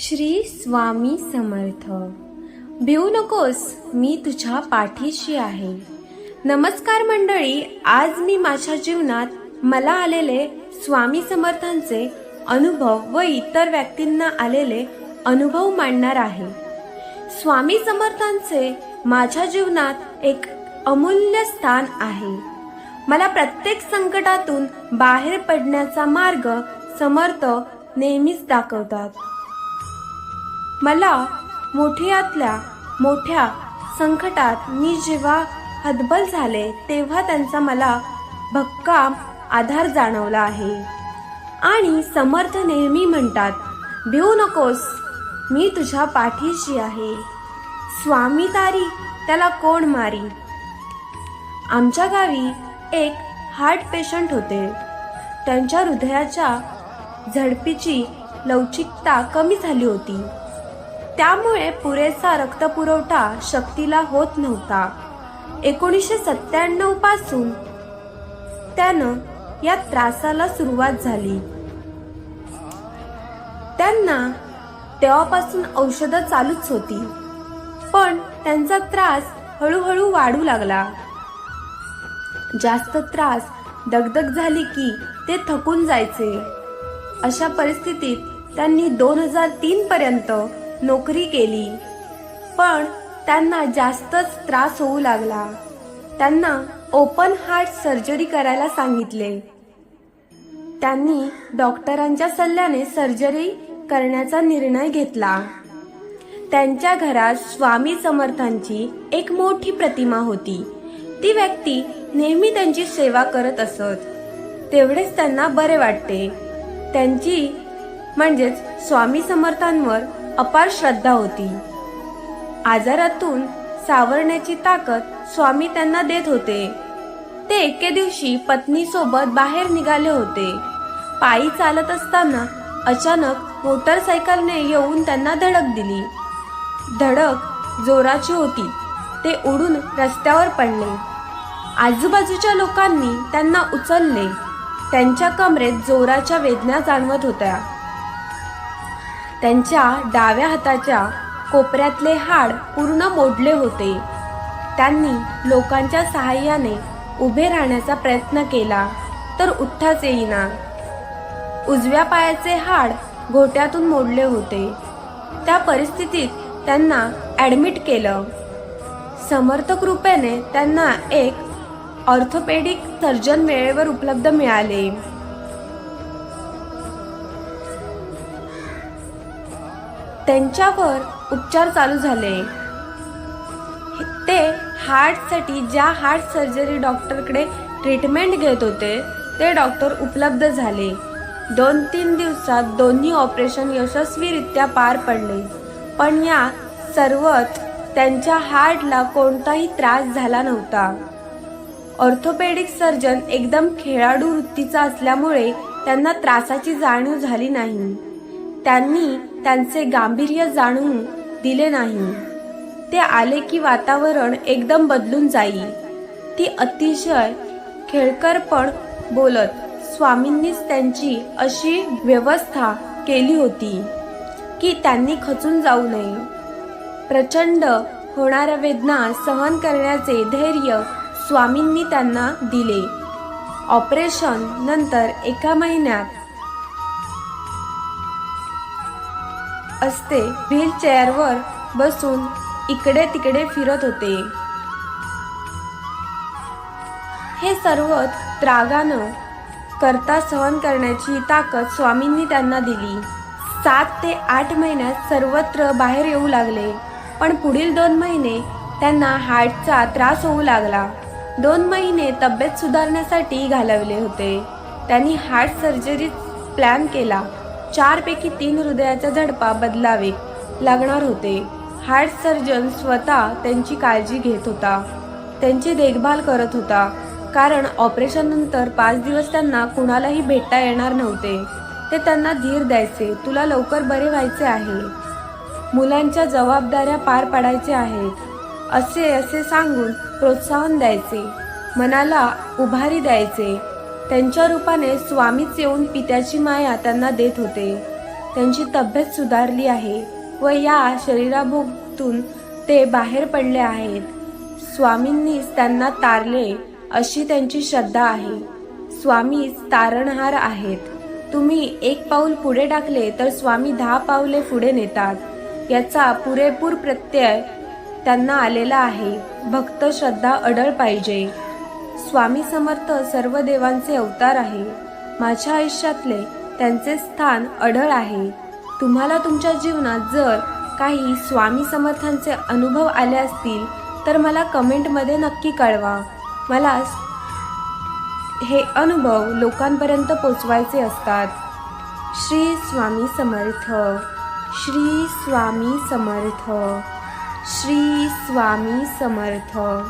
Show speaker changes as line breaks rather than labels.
श्री स्वामी समर्थ. भिवू नकोस मी तुझ्या पाठीशी आहे. नमस्कार मंडळी आज मी माझ्या जीवनात मला आलेले स्वामी समर्थांचे अनुभव व इतर व्यक्तींना आलेले अनुभव मांडणार आहे. स्वामी समर्थांचे माझ्या जीवनात एक अमूल्य स्थान आहे. मला प्रत्येक संकटातून बाहेर पडण्याचा मार्ग समर्थ नेहमीच दाखवतात. मला मोठ्यातल्या मोठ्या संकटात मी जेव्हा हतबल झाले तेव्हा त्यांचा मला भक्काम आधार जाणवला आहे. आणि समर्थ नेहमी म्हणतात भिऊ नकोस मी तुझ्या पाठीशी आहे. स्वामी तारी त्याला कोण मारी? आमच्या गावी एक हार्ट पेशंट होते. त्यांच्या हृदयाच्या झडपीची लवचिकता कमी झाली होती. त्यामुळे पुरेसा रक्तपुरवठा शक्तीला होत नव्हता. एकोणीसशे सत्त्याण्णवपासून त्यानं या त्रासाला सुरुवात झाली. त्यांना तेव्हापासून औषधं चालूच होती. पण त्यांचा त्रास हळूहळू वाढू लागला. जास्त त्रास दगदग झाली की ते थकून जायचे. अशा परिस्थितीत त्यांनी दोन हजार तीन पर्यंत नोकरी केली. पण त्यांना जास्तच त्रास होऊ लागला. त्यांना ओपन हार्ट सर्जरी करायला सांगितले. त्यांनी डॉक्टरांच्या सल्ल्याने सर्जरी करण्याचा निर्णय घेतला. त्यांच्या घरात स्वामी समर्थांची एक मोठी प्रतिमा होती. ती व्यक्ती नेहमी त्यांची सेवा करत असत. तेवढेच त्यांना बरे वाटते. त्यांची म्हणजेच स्वामी समर्थांवर अपार श्रद्धा होती. आजारातून सावरण्याची ताकद स्वामी त्यांना देत होते. ते एके दिवशी पत्नीसोबत बाहेर निघाले होते. पायी चालत असताना अचानक मोटरसायकलने येऊन त्यांना धडक दिली. धडक जोराची होती. ते उडून रस्त्यावर पडले. आजूबाजूच्या लोकांनी त्यांना उचलले. त्यांच्या कमरेत जोराच्या वेदना जाणवत होत्या. त्यांच्या डाव्या हाताच्या कोपऱ्यातले हाड पूर्ण मोडले होते. त्यांनी लोकांच्या सहाय्याने उभे राहण्याचा प्रयत्न केला तर उत्थाच येईना. उजव्या पायाचे हाड घोट्यातून मोडले होते. त्या परिस्थितीत त्यांना ॲडमिट केलं. समर्थ कृपेने त्यांना एक ऑर्थोपेडिक सर्जन वेळेवर उपलब्ध मिळाले. त्यांच्यावर उपचार चालू झाले. ते हार्टसाठी ज्या हार्ट सर्जरी डॉक्टरकडे ट्रीटमेंट घेत होते ते डॉक्टर उपलब्ध झाले. दोन तीन दिवसात दोन्ही ऑपरेशन यशस्वीरित्या पार पडले. पण या सर्वच त्यांच्या हार्टला कोणताही त्रास झाला नव्हता. ऑर्थोपेडिक सर्जन एकदम खेळाडू वृत्तीचा असल्यामुळे त्यांना त्रासाची जाणीव झाली नाही. त्यांनी त्यांचे गांभीर्य जाणून दिले नाही. ते आले की वातावरण एकदम बदलून जाई ती अतिशय खेळकरपण बोलत स्वामींनीच त्यांची अशी व्यवस्था केली होती की त्यांनी खचून जाऊ नये. प्रचंड होणाऱ्या वेदना सहन करण्याचे धैर्य स्वामींनी त्यांना दिले. ऑपरेशन नंतर एका महिन्यात असते. व्हील चेअरवर बसून इकडे तिकडे फिरत होते. हे सर्व त्रागानं करता सहन करण्याची ताकद स्वामींनी त्यांना दिली. सात ते आठ महिन्यात सर्वत्र बाहेर येऊ लागले. पण पुढील दोन महिने त्यांना हार्टचा त्रास होऊ लागला. दोन महिने तब्येत सुधारण्यासाठी घालवले होते. त्यांनी हार्ट सर्जरी प्लॅन केला. चारपैकी तीन हृदयाचा झडपा बदलावे लागणार होते. हार्ट सर्जन स्वतः त्यांची काळजी घेत होता. त्यांची देखभाल करत होता. कारण ऑपरेशननंतर पाच दिवस त्यांना कुणालाही भेटता येणार नव्हते. ते त्यांना धीर द्यायचे तुला लवकर बरे व्हायचे आहे. मुलांच्या जबाबदाऱ्या पार पाडायचे आहेत. असे असे सांगून प्रोत्साहन द्यायचे. मनाला उभारी द्यायचे. त्यांच्या रूपाने स्वामीच येऊन पित्याची माया त्यांना देत होते. त्यांची तब्येत सुधारली आहे व या शरीराभोगतून ते बाहेर पडले आहेत. स्वामींनीच त्यांना तारले अशी त्यांची श्रद्धा आहे. स्वामीच तारणहार आहेत. तुम्ही एक पाऊल पुढे टाकले तर स्वामी दहा पावले पुढे नेतात. याचा पुरेपूर प्रत्यय त्यांना आलेला आहे. भक्त श्रद्धा अडळ पाहिजे. स्वामी समर्थ सर्व देवांचे अवतार आहे. माझ्या आयुष्यातले त्यांचे स्थान अढळ आहे. तुम्हाला तुमच्या जीवनात जर काही स्वामी समर्थांचे अनुभव आले असतील तर मला कमेंटमध्ये नक्की कळवा. मला हे अनुभव लोकांपर्यंत पोचवायचे असतात. श्री स्वामी समर्थ श्री स्वामी समर्थ श्री स्वामी समर्थ.